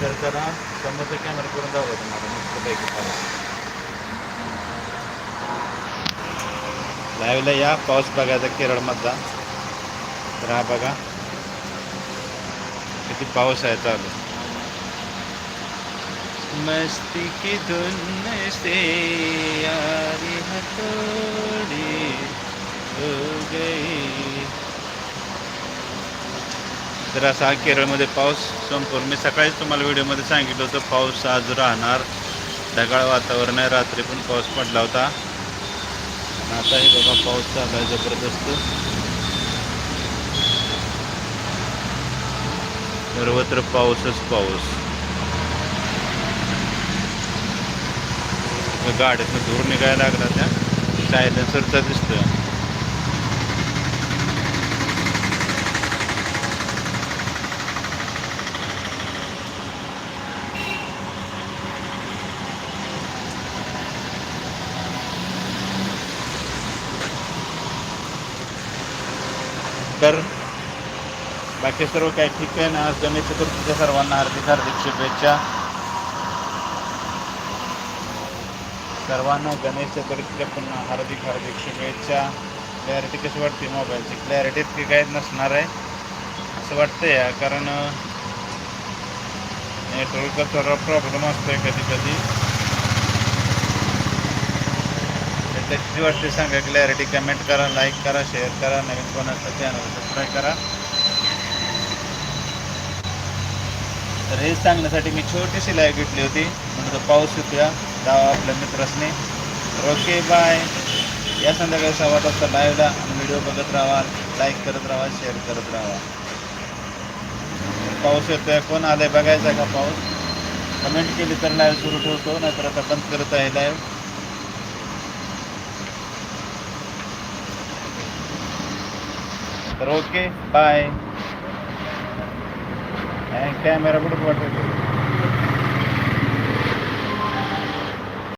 तर जरा समोरचा कॅमेरा करून दाखवा तुम्हाला मस्तपैकी पाऊस लाईव्हला या पाऊस बघायचा केरळमधला तर हा बघा. किती पाऊस आहे चालू. मस्ती की धुन से यारी हथोड़ी हो गई। तर असा हा केरळमध्ये पाऊस संपूर्ण. मी सकाळीच तुम्हाला व्हिडिओमध्ये सांगितलं होतं पाऊस आज राहणार. ढगाळ वातावरण आहे. रात्री पण पाऊस पडला होता. आणि आता हे बघा पाऊस चालू आहे जबरदस्त. सर्वत्र पाऊसच पाऊस. गाड्यातनं धूर निघायला लागला त्या. सायलेन्सरचा दिसतोय. तर बाकी सर्व काही ठीक आहे. ना आज गणेश चतुर्थीच्या सर्वांना हार्दिक हार्दिक शुभेच्छा. सर्वांना गणेश चतुर्थीच्या पुन्हा हार्दिक हार्दिक शुभेच्छा. क्लॅरिटी कशी वाटते मोबाईलची क्लॅरिटी इतकी काय नसणार आहे. असं वाटतंय या कारण नेटवर्कचा थोडा प्रॉब्लेम असतोय कधी कधी. तर वाटते सांगा क्लॅरिटी कमेंट करा लाईक करा शेअर करा नवीन कोणाचं चॅनल सबस्क्राईब करा. तर सांगण्यासाठी मी छोटीशी लाईव्ह घेतली होती. म्हणजे पाऊस येतोया. जावा आपल्या मित्रासने. ओके बाय या संध्याकाळी सव्वा वाजता लाईव्हला व्हिडिओ बघत राहा लाईक करत राहा शेअर करत राहा. पाऊस येतोय. कोण आलाय बघायचा का पाऊस? कमेंट केली तर लाईव्ह सुरू ठेवतो नाहीतर आता बंद करत आहे लाईव्ह तर ओके बाय कॅमेरा कुठं वाटत